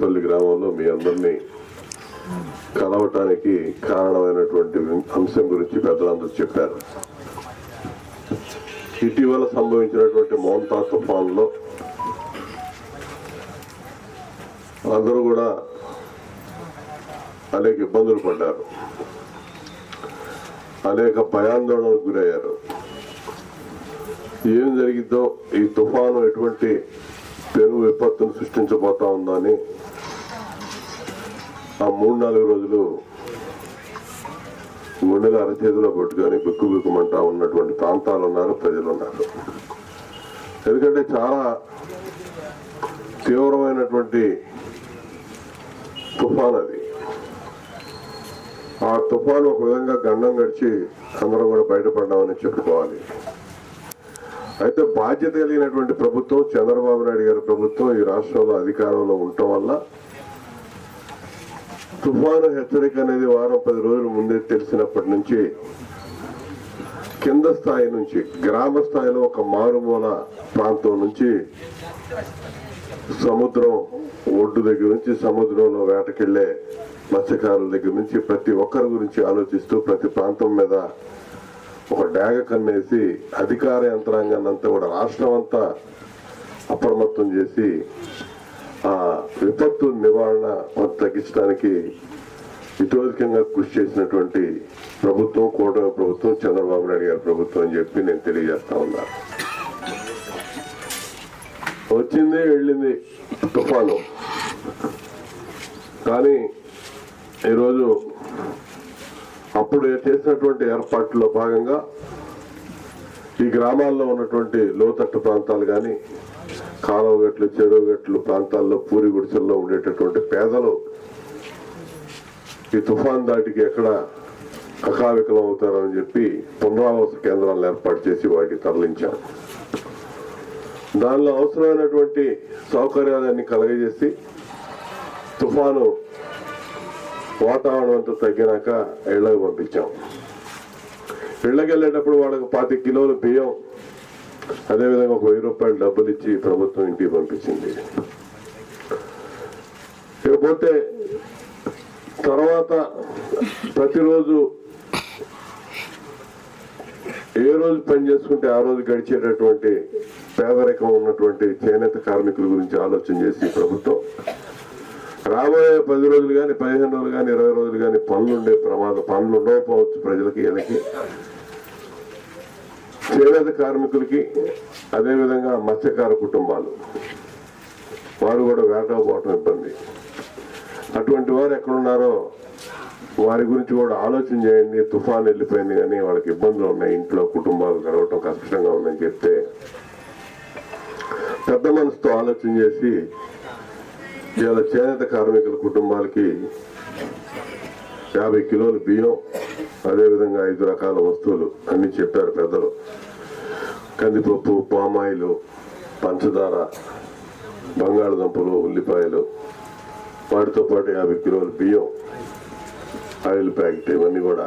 పెద్దపల్లి గ్రామంలో మీ అందరినీ కలవటానికి కారణమైనటువంటి అంశం గురించి పెద్దలందరూ చెప్పారు. ఇటీవల సంభవించినటువంటి మోంతా తుఫాన్లో అందరూ కూడా అనేక ఇబ్బందులు పడ్డారు. అనేక భయాందోళనకు గురయ్యారు. ఏం జరిగిద్దో ఈ తుఫాను ఎటువంటి పెను విపత్తును సృష్టించబోతా ఉందని ఆ మూడు నాలుగు రోజులు గుండెలు అరచేతిలో కొట్టుకొని బిక్కు బిక్కుమంటా ఉన్నటువంటి ప్రాంతాలు ఉన్నారు ప్రజలు ఉన్నారు. ఎందుకంటే చాలా తీవ్రమైనటువంటి తుఫాన్ అది. ఆ తుఫాను ఒక విధంగా గండం గడిచి అందరం కూడా బయటపడ్డామని చెప్పుకోవాలి. అయితే బాధ్యత కలిగినటువంటి ప్రభుత్వం చంద్రబాబు నాయుడు గారి ప్రభుత్వం ఈ రాష్ట్రంలో అధికారంలో ఉండటం వల్ల తుఫాను హెచ్చరిక అనేది వారం పది రోజుల ముందే తెలిసినప్పటి నుంచి కింద స్థాయి నుంచి గ్రామ స్థాయిలో ఒక మారుమూల ప్రాంతం నుంచి సముద్రం ఒడ్డు దగ్గర నుంచి సముద్రంలో వేటకెళ్ళే మత్స్యకారుల దగ్గర నుంచి ప్రతి ఒక్కరి గురించి ఆలోచిస్తూ ప్రతి ప్రాంతం మీద ఒక డాగ కన్నేసి అధికార యంత్రాంగాన్ని అంతా కూడా రాష్ట్రం అంతా అప్రమత్తం చేసి ఆ విపత్తు నివారణ తగ్గించడానికి ఇతోధికంగా కృషి చేసినటువంటి ప్రభుత్వం కూటమి ప్రభుత్వం చంద్రబాబు నాయుడు గారి ప్రభుత్వం అని చెప్పి నేను తెలియజేస్తా ఉన్నా. వచ్చింది వెళ్ళింది తుఫాను. కానీ ఈరోజు అప్పుడు చేసినటువంటి ఏర్పాట్లో భాగంగా ఈ గ్రామాల్లో ఉన్నటువంటి లోతట్టు ప్రాంతాలు కానీ కాలవగట్లు చెరువుగట్లు ప్రాంతాల్లో పూరి గుడిసెల్లో ఉండేటటువంటి పేదలు ఈ తుఫాన్ దాటికి ఎక్కడ అకావికలం అవుతారని చెప్పి పునరావాస కేంద్రాలను ఏర్పాటు చేసి వాటికి తరలించాం. దానిలో అవసరమైనటువంటి సౌకర్యాలన్నీ కలగజేసి తుఫాను వాతావరణం అంతా తగ్గినాక ఇళ్ళకు పంపించాం. ఇళ్ళకి వాళ్ళకు పాతి కిలోలు బియ్యం అదేవిధంగా ఒక వెయ్యి రూపాయలు డబ్బులు ఇచ్చి ప్రభుత్వం ఇంటికి పంపించింది. ఇకపోతే తర్వాత ప్రతిరోజు ఏ రోజు పని చేసుకుంటే ఆ రోజు గడిచేటటువంటి పేదరికం ఉన్నటువంటి చేనేత కార్మికుల గురించి ఆలోచన చేసి ప్రభుత్వం రాబోయే పది రోజులు కానీ పదిహేను రోజులు కానీ ఇరవై రోజులు కానీ పనులు ఉండే ప్రమాదం పనులు ఉండకపోవచ్చు ప్రజలకి వీళ్ళకి చేనేత కార్మికులకి అదేవిధంగా మత్స్యకార కుటుంబాలు. వారు కూడా వేటకపోవటం ఇబ్బంది. అటువంటి వారు ఎక్కడున్నారో వారి గురించి కూడా ఆలోచన చేయండి. తుఫాన్ వెళ్ళిపోయింది కానీ వాళ్ళకి ఇబ్బందులు ఉన్నాయి. ఇంట్లో కుటుంబాలు గడవటం కష్టంగా ఉందని చెప్తే పెద్ద మనసుతో ఆలోచన చేసి ఇవాళ చేనేత కార్మికుల కుటుంబాలకి యాభై కిలోల బియ్యం అదేవిధంగా ఐదు రకాల వస్తువులు అన్ని చెప్పారు పెద్దలు. కందిపప్పు పామాయిలు పంచదార బంగాళదుంపలు ఉల్లిపాయలు. వాటితో పాటు యాభై కిలోల బియ్యం ఆయిల్ ప్యాకెట్ ఇవన్నీ కూడా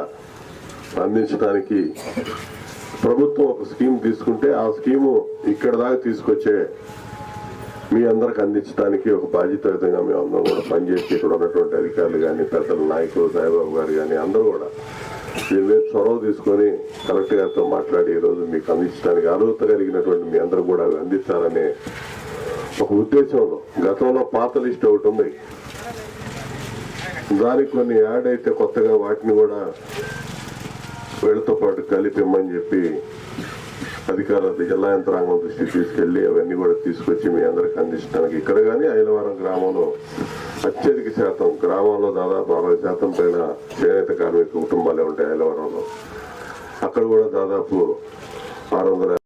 అందించడానికి ప్రభుత్వం ఒక స్కీమ్ తీసుకుంటే ఆ స్కీము ఇక్కడ దాకా తీసుకొచ్చే మీ అందరికి అందించడానికి ఒక బాధ్యతాయుతంగా మేము అందరం కూడా పనిచేసి ఇక్కడ ఉన్నటువంటి అధికారులు కానీ పెద్దల నాయకులు సాయిబాబు గారు కానీ అందరూ కూడా దీని మీద చొరవ తీసుకొని కలెక్టర్ గారితో మాట్లాడి ఈ రోజు మీకు అందించడానికి అర్హత కలిగినటువంటి మీ అందరూ కూడా అవి అందించాలనే ఒక ఉద్దేశంలో గతంలో పాత లిస్ట్ ఒకటి ఉంది. దానికి కొన్ని యాడ్ అయితే కొత్తగా వాటిని కూడా వీళ్ళతో పాటు కలిపి ఇమ్మని చెప్పి అధికార జిల్లా యంత్రాంగం దృష్టికి తీసుకెళ్ళి అవన్నీ కూడా తీసుకొచ్చి మీ అందరికి అందించడానికి ఇక్కడ కానీ ఐలవరం గ్రామంలో అత్యధిక శాతం గ్రామంలో దాదాపు అరవై శాతం పైన చేనేత కార్మిక కుటుంబాలే ఉంటాయి ఐలవరంలో. అక్కడ కూడా దాదాపు ఆరు వందల